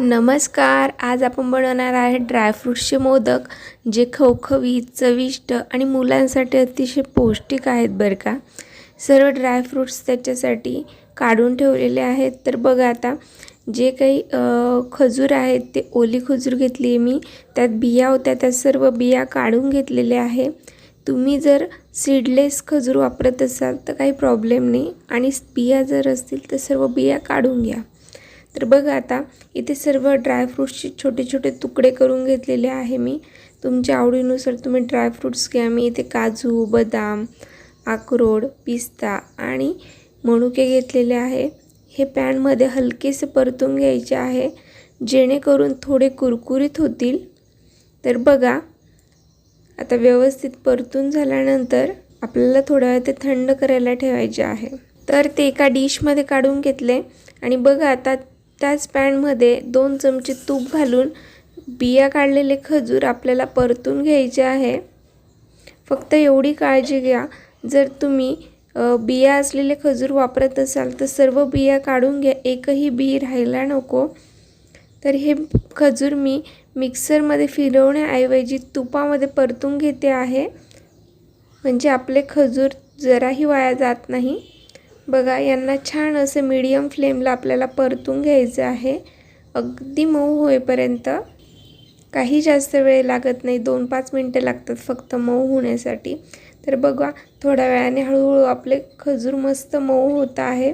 नमस्कार. आज आपण बनवणार आहे ड्रायफ्रूट्सचे मोदक जे खवखवीत चविष्ट आणि मुलांसाठी अतिशय पौष्टिक आहेत बरं का. सर्व ड्रायफ्रूट्स त्याच्यासाठी काढून ठेवलेले आहेत. तर बघा आता जे काही खजूर आहेत ते ओली खजूर घेतली आहे मी. त्यात बिया होत्या त्या सर्व बिया काढून घेतलेल्या आहे. तुम्ही जर सीडलेस खजूर वापरत असाल तर काही प्रॉब्लेम नाही. आणि बिया जर असतील तर सर्व बिया काढून घ्या. तर बघा आता इथे सर्व ड्रायफ्रूट्सचे छोटे छोटे तुकडे करून घेतलेले आहे मी. तुमच्या आवडीनुसार तुम्ही ड्रायफ्रूट्स घ्या. मी इथे काजू बदाम अक्रोड पिस्ता आणि मनुके घेतलेले आहे. हे पॅनमध्ये हलकेसे परतून घ्यायचे आहे जेणेकरून थोडे कुरकुरीत होतील. तर बघा आता व्यवस्थित परतून झाल्यानंतर आपल्याला थोडा वेळ ते थंड करायला ठेवायचे आहे. तर ते एका डिशमध्ये काढून घेतले. आणि बघा आता त्याच पॅनमध्ये दोन चमचे तूप घालून बिया काढलेले खजूर आपल्याला परतून घ्यायचे आहे. फक्त एवढी काळजी घ्या. जर तुम्ही बिया असलेले खजूर वापरत असाल तर सर्व बिया काढून घ्या. एकही बी राहायला नको. तर हे खजूर मी मिक्सरमध्ये फिरवण्याऐवजी तुपामध्ये परतून घेते आहे. म्हणजे आपले खजूर जराही वाया जात नाही. बघा यांना छान असं मीडियम फ्लेमला आपल्याला परतून घ्यायचं आहे. अगदी मऊ होईपर्यंत काही जास्त वेळ लागत नाही. दोन पाच मिनटं लागतात फक्त मऊ होण्यासाठी. तर बघा थोड्या वेळाने हळूहळू आपले खजूर मस्त मऊ होत आहे.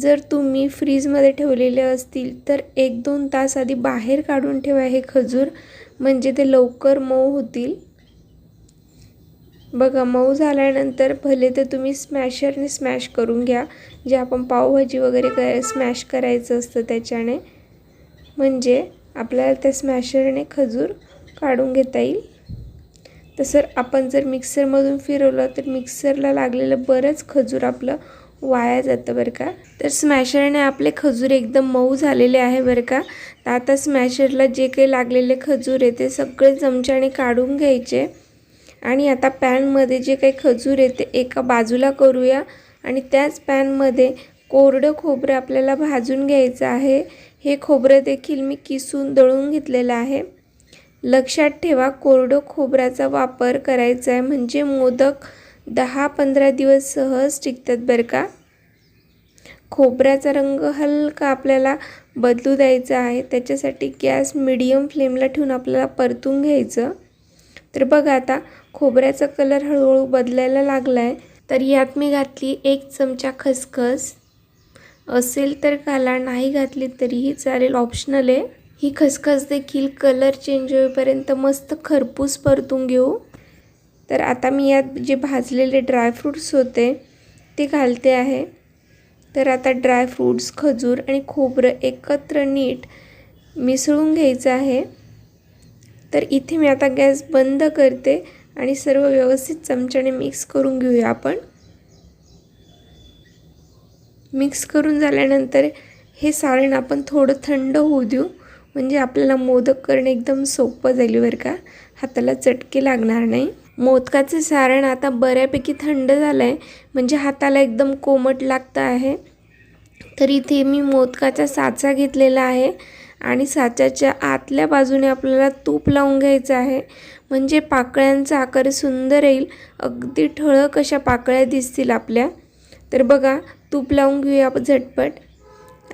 जर तुम्ही फ्रीजमध्ये ठेवलेले असतील तर एक दोन तास आधी बाहेर काढून ठेवा हे खजूर. म्हणजे ते लवकर मऊ होतील. बघा मऊ झाल्यानंतर भले तर तुम्ही स्मॅशरने स्मॅश करून घ्या. जे आपण पावभाजी वगैरे कर स्मॅश करायचं असतं त्याच्याने. म्हणजे आपल्याला त्या स्मॅशरने खजूर काढून घेता येईल. तसं आपण जर मिक्सरमधून फिरवलं तर मिक्सरला लागलेलं बरंच खजूर आपलं वाया जातं बरं का. तर स्मॅशरने आपले खजूर एकदम मऊ झालेले आहे बरं का. तर आता स्मॅशरला जे काही लागलेले खजूर आहे ते सगळे चमच्याने काढून घ्यायचे. आणि आता पॅनमध्ये जे काही खजूर आहे ते एका बाजूला करूया. आणि त्याच पॅनमध्ये कोरडं खोबरं आपल्याला भाजून घ्यायचं आहे. हे खोबरं देखील मी किसून दळून घेतलेलं आहे. लक्षात ठेवा कोरडं खोबऱ्याचा वापर करायचा आहे म्हणजे मोदक दहा पंधरा दिवस सहज टिकतात बरं का. खोबऱ्याचा रंग हलका आपल्याला बदलू द्यायचा आहे. त्याच्यासाठी गॅस मिडियम फ्लेमला ठेवून आपल्याला परतून घ्यायचं. तर बघा आता खोबऱ्याचा कलर हळूहळू बदलायला लागला आहे तर यात मी घातली एक चमचा खसखस. असेल तर घाला नाही घातली तरीही चालेल ऑप्शनल आहे. ही खसखस देखील कलर चेंज होईपर्यंत मस्त खरपूस परतून घेऊ. तर आता मी यात जे भाजलेले ड्रायफ्रूट्स होते ते घालते आहे. तर आता ड्रायफ्रूट्स खजूर आणि खोबरं एकत्र नीट मिसळून घ्यायचं आहे. तर इथे मी आता गॅस बंद करते आणि सर्व व्यवस्थित चमच्याने मिक्स करून घेऊया आपण. मिक्स करून झाल्यानंतर हे सारण आपण थोडं थंड होऊ देऊ. म्हणजे आपल्याला मोदक करणं एकदम सोपं जाईल बरं का. हाताला चटके लागणार नाही. मोदकाचे सारण आता बऱ्यापैकी थंड झालं आहे म्हणजे हाताला एकदम कोमट लागतं आहे. तर इथे मी मोदकाचा साचा घेतलेला आहे. आणि साच्याच्या आतल्या बाजूने आपल्याला तूप लावून घ्यायचं आहे. म्हणजे पाकळ्यांचा आकार सुंदर येईल. अगदी ठळक अशा पाकळ्या दिसतील आपल्या. तर बघा तूप लावून घेऊया झटपट.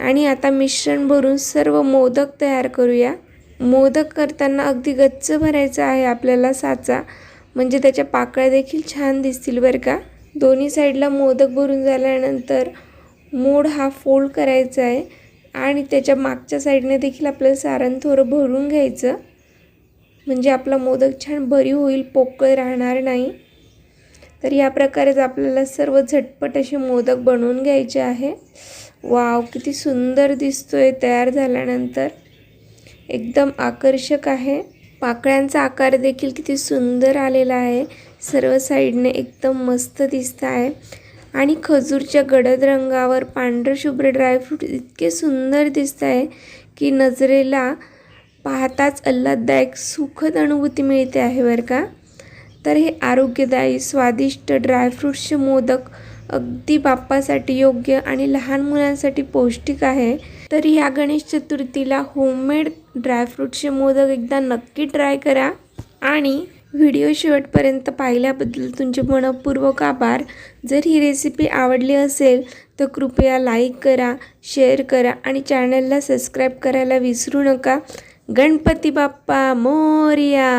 आणि आता मिश्रण भरून सर्व मोदक तयार करूया. मोदक करताना अगदी गच्च भरायचं आहे आपल्याला साचा. म्हणजे त्याच्या पाकळ्या देखील छान दिसतील बरं का. दोन्ही साईडला मोदक भरून झाल्यानंतर मोड हा फोल्ड करायचा आहे. आणि त्याच्या मागच्या साईडने देखील आपल्याला सारण थोडं भरून घ्यायचं. म्हणजे आपला मोदक छान भरीव होईल पोकळ राहणार नाही. तर या प्रकारेच आपल्याला सर्व झटपट असे मोदक बनवून घ्यायचे आहे. वाव किती सुंदर दिसतो आहे तयार झाल्यानंतर. एकदम आकर्षक आहे. पाकळ्यांचा आकार देखील किती सुंदर आलेला आहे. सर्व साईडने एकदम मस्त दिसत आहे. आणि खजूरच्या गडद रंगावर पांढरशुभ्र ड्रायफ्रूट इतके सुंदर दिसत आहे की नजरेला पाहताच आल्हाददायक सुखद अनुभूती मिळते आहे बरं का? तर हे आरोग्यदायी स्वादिष्ट ड्रायफ्रूट्सचे मोदक अगदी बाप्पासाठी योग्य आणि लहान मुलांसाठी पौष्टिक आहे. तर ह्या गणेश चतुर्थीला होममेड ड्रायफ्रूटचे मोदक एकदा नक्की ट्राय करा. आणि व्हिडिओ शेवटपर्यंत पाहिल्याबद्दल तुमचे मनपूर्वक आभार. जर ही रेसिपी आवडली असेल तर कृपया लाईक करा शेअर करा आणि चॅनलला सबस्क्राईब करायला विसरू नका. गणपती बाप्पा मोरया!